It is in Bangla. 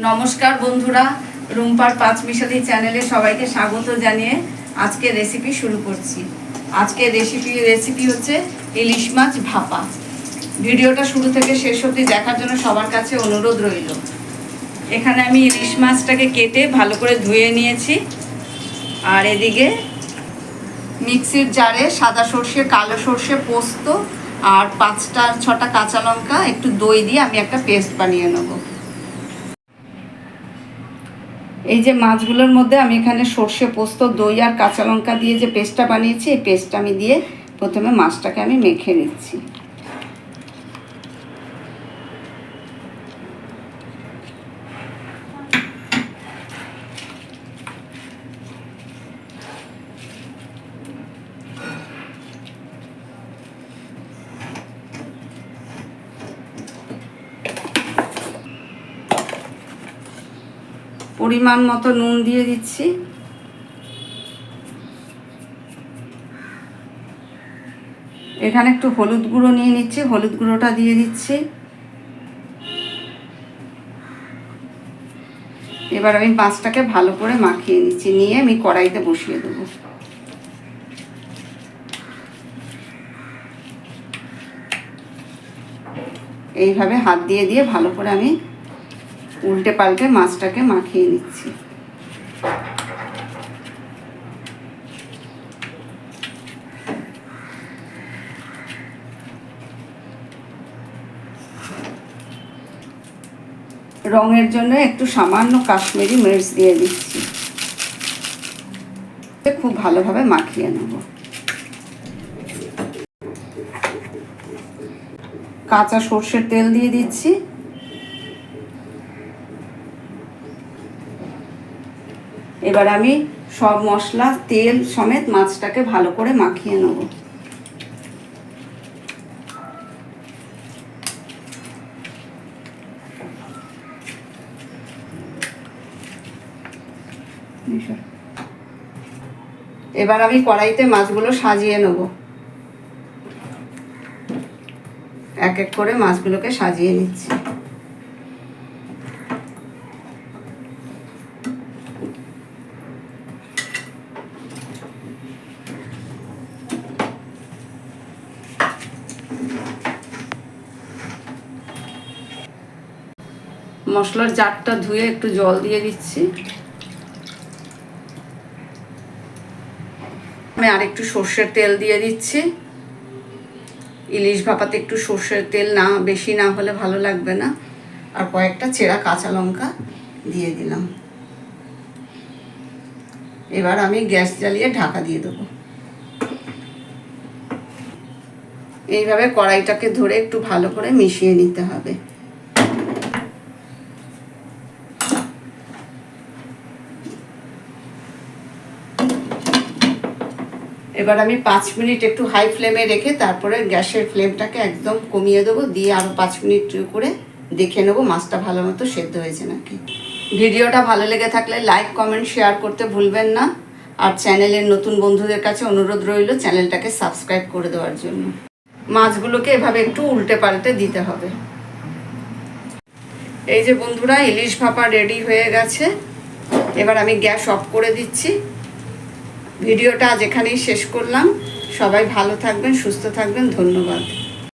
নমস্কার বন্ধুরা, রুম্পার পাঁচ মিশালি চ্যানেলে সবাইকে স্বাগত জানিয়ে আজকে রেসিপি শুরু করছি। আজকে রেসিপি রেসিপি হচ্ছে ইলিশ মাছ ভাপা। ভিডিওটা শুরু থেকে শেষ অবধি দেখার জন্য সবার কাছে অনুরোধ রইল। এখানে আমি ইলিশ মাছটাকে কেটে ভালো করে ধুয়ে নিয়েছি। আর এদিকে মিক্সির জারে সাদা সর্ষে, কালো সর্ষে পোস্ত আর পাঁচটা, ছটা কাঁচা লঙ্কা, একটু দই দিয়ে আমি একটা পেস্ট বানিয়ে নেব। এই যে মাছগুলোর মধ্যে আমি এখানে সর্ষে পোস্ত, দই আর কাঁচা লঙ্কা দিয়ে যে পেস্টটা বানিয়েছি, এই পেস্টটা আমি দিয়ে প্রথমে মাছটাকে আমি মেখে নিচ্ছি। পরিমাণ মতো নুন দিয়ে দিচ্ছি। এখানে একটু হলুদ গুঁড়ো নিয়ে নিচ্ছি, হলুদ গুঁড়োটা দিয়ে দিচ্ছি। এবার আমি মাছটাকে ভালো করে মাখিয়ে নিচ্ছি, নিয়ে আমি কড়াইতে বসিয়ে দেবো। এইভাবে হাত দিয়ে দিয়ে ভালো করে আমি উল্টে পাল্টে মাছটাকে মাখিয়ে নিচ্ছি। রঙের জন্য একটু সামান্য কাশ্মীরি মির্চ দিয়ে দিচ্ছি। খুব ভালোভাবে মাখিয়ে নেব। কাঁচা সর্ষের তেল দিয়ে দিচ্ছি। এবার আমি সব মশলা, তেল সমেত মাছটাকে ভালো করে মাখিয়ে নেব। এবার আমি কড়াইতে মাছগুলো সাজিয়ে নেব। এক এক করে মাছগুলোকে সাজিয়ে নিচ্ছি। মশলার জারটা ধুয়ে একটু জল দিয়ে দিচ্ছি। আমি আর একটু সর্ষের তেল দিয়ে দিচ্ছি। ইলিশ ভাপাতে একটু সর্ষের তেল না, বেশি না হলে ভালো লাগবে না। আর কয়েকটা চেরা কাঁচা লঙ্কা দিয়ে দিলাম। এবার আমি গ্যাস জ্বালিয়ে ঢাকা দিয়ে দেবো। এইভাবে কড়াইটাকে ধরে একটু ভালো করে মিশিয়ে নিতে হবে। এবার আমি পাঁচ মিনিট একটু হাই ফ্লেমে রেখে তারপরে গ্যাসের ফ্লেমটাকে একদম কমিয়ে দেবো, দিয়ে আরও পাঁচ মিনিট করে দেখে নেব মাছটা ভালো মতো সেদ্ধ হয়েছে নাকি। ভিডিওটা ভালো লেগে থাকলে লাইক কমেন্ট শেয়ার করতে ভুলবেন না। আর চ্যানেলের নতুন বন্ধুদের কাছে অনুরোধ রইল চ্যানেলটাকে সাবস্ক্রাইব করে দেওয়ার জন্য। মাছগুলোকে এভাবে একটু উল্টে পাল্টে দিতে হবে। এই যে বন্ধুরা, ইলিশ ভাপা রেডি হয়ে গেছে। এবার আমি গ্যাস অফ করে দিচ্ছি। ভিডিওটা আজ এখানেই শেষ করলাম। সবাই ভালো থাকবেন সুস্থ থাকবেন। ধন্যবাদ।